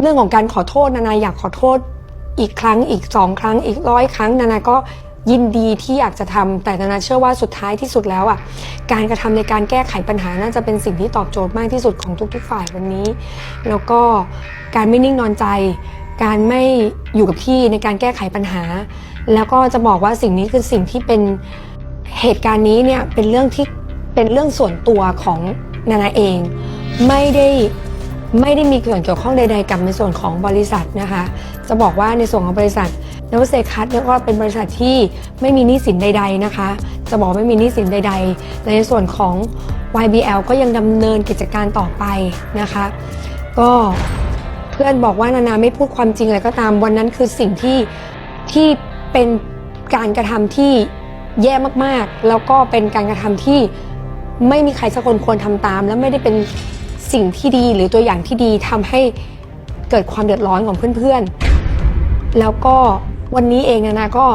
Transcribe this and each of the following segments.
เรื่องของการขอโทษนานาอยากขอโทษอีกครั้งอีกสองครั้งอีกร้อยครั้งนานาก็ยินดีที่อยากจะทำแต่นานาเชื่อว่าสุดท้ายที่สุดแล้วอะการกระทำในการแก้ไขปัญหาน่าจะเป็นสิ่งที่ตอบโจทย์มากที่สุดของทุก ๆ ฝ่ายวันนี้ แล้วก็การไม่นิ่งนอนใจ การไม่อยู่กับที่ในการแก้ไขปัญหา แล้วก็จะบอกว่าสิ่งนี้คือสิ่งที่เป็นเหตุการณ์นี้เนี่ยเป็นเรื่องที่เป็นเรื่องส่วนตัวของนานาเอง ไม่ได้ ไม่ได้มีส่วนเกี่ยวข้องใด ๆ กับในส่วนของบริษัทนะคะ จะบอกว่าในส่วนของบริษัทนวเซคัสเนี่ยก็เป็นบริษัทที่ไม่มีหนี้สินใด ๆนะคะ จะบอกไม่มีหนี้สินใด ๆ ในส่วนของ YBL ก็ยังดำเนินกิจการต่อไปนะคะ ก็เพื่อนบอกว่านานาไม่พูดความจริงอะไรก็ตามวันนั้นคือสิ่งที่ที่เป็นการกระทำที่แย่มากๆ แล้วก็เป็นการกระทำที่ไม่มีใครสักคนควรทำตาม และไม่ได้เป็น สิ่งที่ดีหรือตัวอย่างที่ดีทำให้เกิดความเดือดร้อนของเพื่อนๆ แล้วก็วันนี้เองนานาก็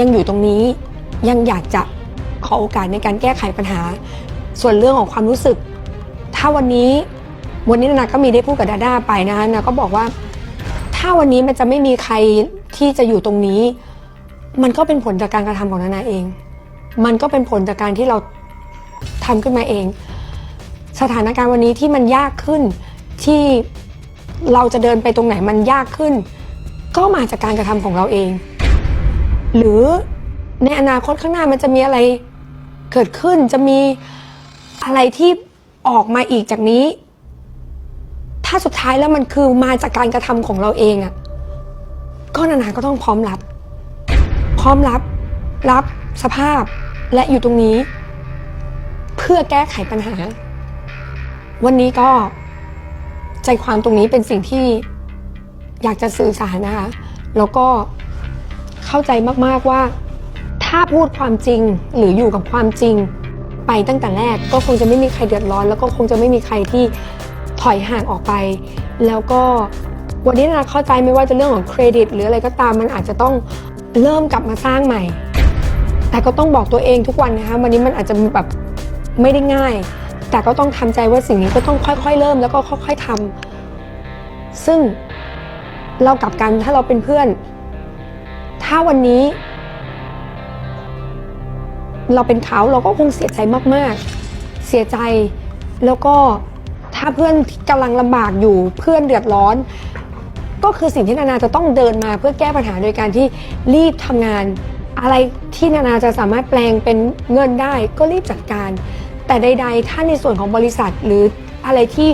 ยังอยู่ตรงนี้ยังอยากจะขอโอกาสในการแก้ไขปัญหา ส่วนเรื่องของความรู้สึก ถ้าวันนี้วันนี้นานาก็มีได้พูดกับดาด้าไปนะคะนาก็บอกว่า ถ้าวันนี้มันจะไม่มีใครที่จะอยู่ตรงนี้ มันก็เป็นผลจากการกระทำของนานาเอง มันก็เป็นผลจากการที่เราทำขึ้นมาเอง สถานการณ์วันนี้ที่มันยากขึ้น ที่เราจะเดินไปตรงไหนมันยากขึ้น ก็มาจากการกระทำของเราเอง หรือในอนาคตข้างหน้ามันจะมีอะไรเกิดขึ้นจะมีอะไรที่ออกมาอีกจากนี้ ถ้าสุดท้ายแล้วมันคือมาจากการกระทำของเราเองอะ่ะก็นานาก็ต้องพร้อมรับ พร้อมรับ รับสภาพและอยู่ตรงนี้ เพื่อแก้ไขปัญหา วันนี้ก็ใจความตรงนี้เป็นสิ่งที่อยากจะสื่อสารนะคะ แล้วก็เข้าใจมากๆว่า ถ้าพูดความจริงหรืออยู่กับความจริง ไปตั้งแต่แรกก็คงจะไม่มีใครเดือดร้อน แล้วก็คงจะไม่มีใครที่ถอยห่างออกไป แล้วก็วันนี้นาเข้าใจไม่ว่าจะเรื่องของเครดิต หรืออะไรก็ตามมันอาจจะต้องเริ่มกลับมาสร้างใหม่ แต่ก็ต้องบอกตัวเองทุกวันนะคะวันนี้มันอาจจะแบบไม่ได้ง่าย แต่ก็ต้องทำใจว่าสิ่งนี้ก็ต้องค่อย ๆ เริ่มแล้วก็ค่อย ๆทำซึ่งเรากลับกันถ้าเราเป็นเพื่อน ถ้าวันนี้ เราเป็นเขาเราก็คงเสียใจมากๆ เสียใจแล้วก็ถ้าเพื่อนที่กำลังลำบากอยู่เพื่อนเดือดร้อน ก็คือสิ่งที่นานาจะต้องเดินมาเพื่อแก้ปัญหาโดยการที่รีบทำงาน อะไรที่นานาจะสามารถแปลงเป็นเงินได้ก็รีบจัดการ แต่ใด ๆ ถ้าในส่วนของบริษัทหรืออะไรที่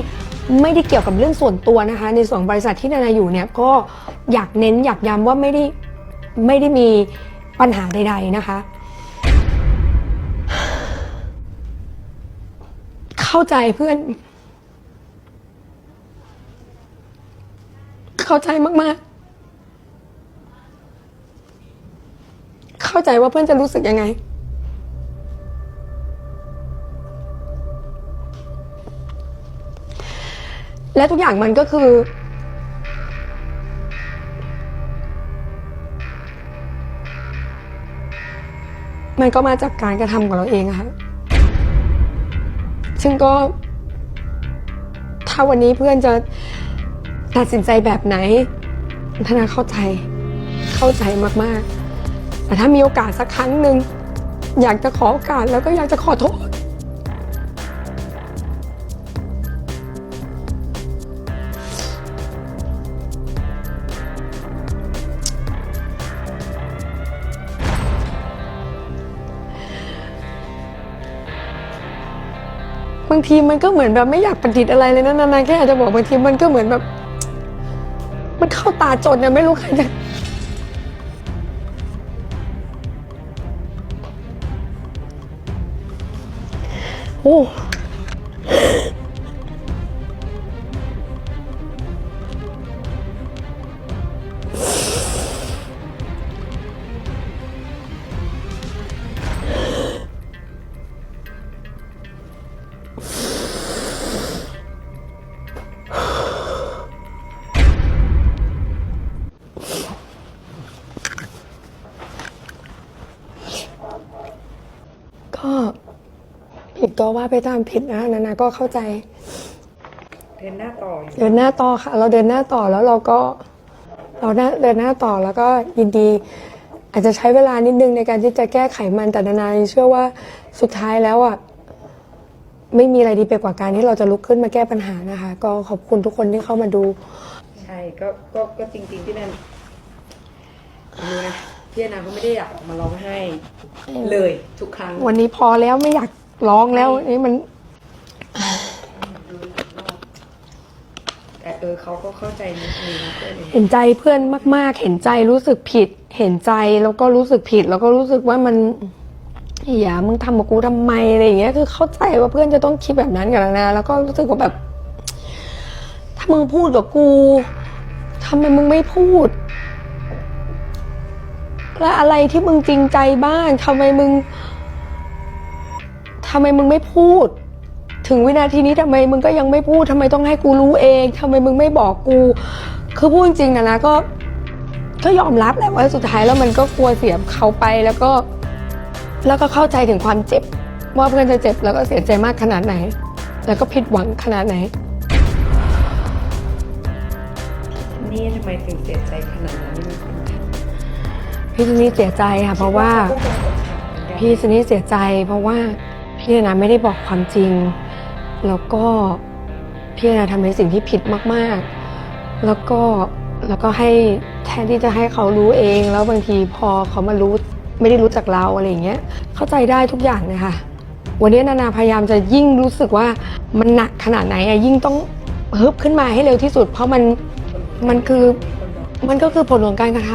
ไม่ได้เกี่ยวกับเรื่องส่วนตัวนะคะ ในส่วนบริษัทที่นานาอยู่เนี่ยก็อยากเน้นอยากย้ำว่าไม่ได้ไม่ได้มีปัญหาใด ๆนะคะ เข้าใจเพื่อน เข้าใจมาก ๆ เข้าใจว่าเพื่อนจะรู้สึกยังไง และทุกอย่างมันก็คือ มันก็มาจากการกระทำของเราเองอะค่ะ ซึ่งก็ ถ้าวันนี้เพื่อนจะตัดสินใจแบบไหนธนาเข้าใจ เข้าใจมาก ๆ แต่ถ้ามีโอกาสสักครั้งหนึ่งอยากจะขอโอกาสแล้วก็อยากจะขอโทษ บางทีมันก็เหมือนแบบไม่อยากประดิษฐ์อะไรเลยนะนานๆแค่อาจจะบอกบางทีมันก็เหมือนแบบ มันเข้าตาจดเนี่ยไม่รู้ใครจะโอ้ ผิดก็ว่าไปตามผิดนะนานาก็เข้าใจ เดินหน้าต่ออยู่เดินหน้าต่อค่ะ เราเดินหน้าต่อแล้วเราก็ เราหน้าเดินหน้าต่อแล้วก็ยินดี อาจจะใช้เวลานิดนึงในการที่จะแก้ไขมันแต่นานาเชื่อว่าสุดท้ายแล้วอะไม่มีอะไรดีไปกว่าการที่เราจะลุกขึ้นมาแก้ปัญหานะคะ ก็ขอบคุณทุกคนที่เข้ามาดู ใช่ก็ก็ก็จริงๆพี่แนนรู้นะพี่แนนก็ไม่ได้อยากออกมาร้องไห้เลยทุกครั้ง วันนี้พอแล้วไม่อยาก ร้องแล้วนี่มัน แต่เออเขาก็เข้าใจนิดนึงนะเพื่อนเองเห็นใจเพื่อนมาก ๆ เห็นใจรู้สึกผิด เห็นใจแล้วก็รู้สึกผิด แล้วก็รู้สึกว่ามันอย่ามึงทำกับกูทำไมอะไรอย่างเงี้ย คือเข้าใจว่าเพื่อนจะต้องคิดแบบนั้นกับนาแล้วก็รู้สึกว่าแบบ ถ้ามึงพูดกับกูทำไมมึงไม่พูด และอะไรที่มึงจริงใจบ้างทำไมมึงทำไมมึงไม่พูด ถึงวินาทีนี้ทำไมมึงก็ยังไม่พูดทำไมต้องให้กูรู้เองทำไมมึงไม่บอกกู คือพูดจริงๆนะนะก็ก็ยอมรับแหละว่าสุดท้ายแล้วมันก็กลัวเสียเขาไปแล้วก็ แล้วก็เข้าใจถึงความเจ็บ ว่าเพื่อนจะเจ็บแล้วก็เสียใจมากขนาดไหน แล้วก็ผิดหวังขนาดไหน นี่ทำไมถึงเสียใจขนาดนั้นพี่ซันนี่เสียใจค่ะเพราะว่าเขก็คงอกหักเหมือนกันพี่ซันนี่เสียใจเพราะว่า พี่นาไม่ได้บอกความจริง แล้วก็พี่นาทำในสิ่งที่ผิดมากๆ แล้วก็แล้วก็ให้แทนที่จะให้เขารู้เอง แล้วบางทีพอเขามารู้ไม่ได้รู้จักเราอะไรอย่างเงี้ยเข้าใจได้ทุกอย่างเลยค่ะ วันนี้นานาพยายามจะยิ่งรู้สึกว่ามันหนักขนาดไหนอะยิ่งต้องฮึบขึ้นมาให้เร็วที่สุด เพราะมันมันคือมันก็คือผลของการกระท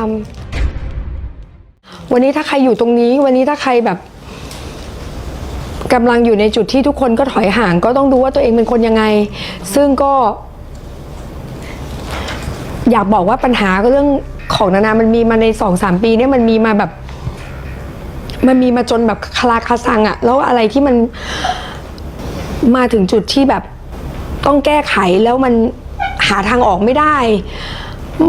ำวันนี้ถ้าใครอยู่ตรงนี้ วันนี้ถ้าใครแบบ กำลังอยู่ในจุดที่ทุกคนก็ถอยห่างก็ต้องดูว่าตัวเองเป็นคนยังไง ซึ่งก็ อยากบอกว่าปัญหาเรื่องของนานามันมีมาในสองสามปีเนี่ยมันมีมาแบบ มันมีมาจนแบบคลาคาซังอะแล้วอะไรที่มันมาถึงจุดที่แบบต้องแก้ไขแล้วมันหาทางออกไม่ได้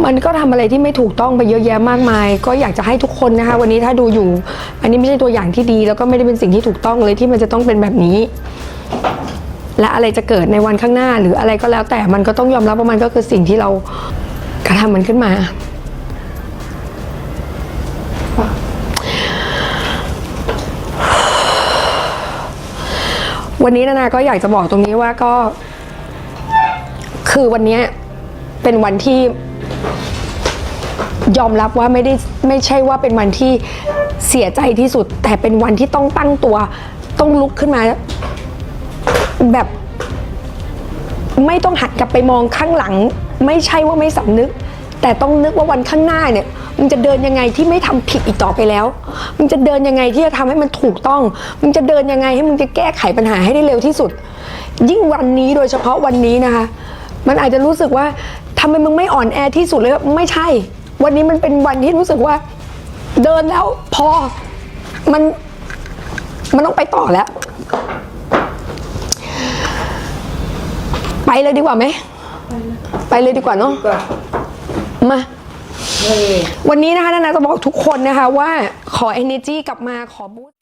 มันก็ทำอะไรที่ไม่ถูกต้องไปเยอะแยะมากมาย ก็อยากจะให้ทุกคนนะคะ วันนี้ถ้าดูอยู่ อันนี้ไม่ใช่ตัวอย่างที่ดี แล้วก็ไม่ได้เป็นสิ่งที่ถูกต้องเลยที่มันจะต้องเป็นแบบนี้ และอะไรจะเกิดในวันข้างหน้า หรืออะไรก็แล้วแต่มันก็ต้องยอมรับว่ามันก็คือสิ่งที่เรากระทำมันขึ้นมา วันนี้นานาก็อยากจะบอกตรงนี้ว่าก็ คือวันนี้เป็นวันที่ ยอมรับว่าไม่ได้ไม่ใช่ว่าเป็นวันที่เสียใจที่สุด แต่เป็นวันที่ต้องตั้งตัว ต้องลุกขึ้นมา แบบ ไม่ต้องหันกลับไปมองข้างหลัง ไม่ใช่ว่าไม่สำนึก แต่ต้องนึกว่าวันข้างหน้าเนี่ยมึงจะเดินยังไงที่ไม่ทำผิดอีกต่อไปแล้วมึงจะเดินยังไงที่จะทำให้มันถูกต้องมึงจะเดินยังไงให้มึงจะแก้ไขปัญหาให้ได้เร็วที่สุด ยิ่งวันนี้โดยเฉพาะวันนี้นะคะ มันอาจจะรู้สึกว่า ทำไมมึงไม่อ่อนแอที่สุดเลยไม่ใช่ วันนี้มันเป็นวันที่รู้สึกว่า เดินแล้วพอมันมันต้องไปต่อแล้ว ไปเลยดีกว่าไหม ไปเลยดีกว่าเนาะก็มาเลยวันนี้นะคะนานาจะบอกทุกคนนะคะว่าขอ energy กลับมาขอบูสต์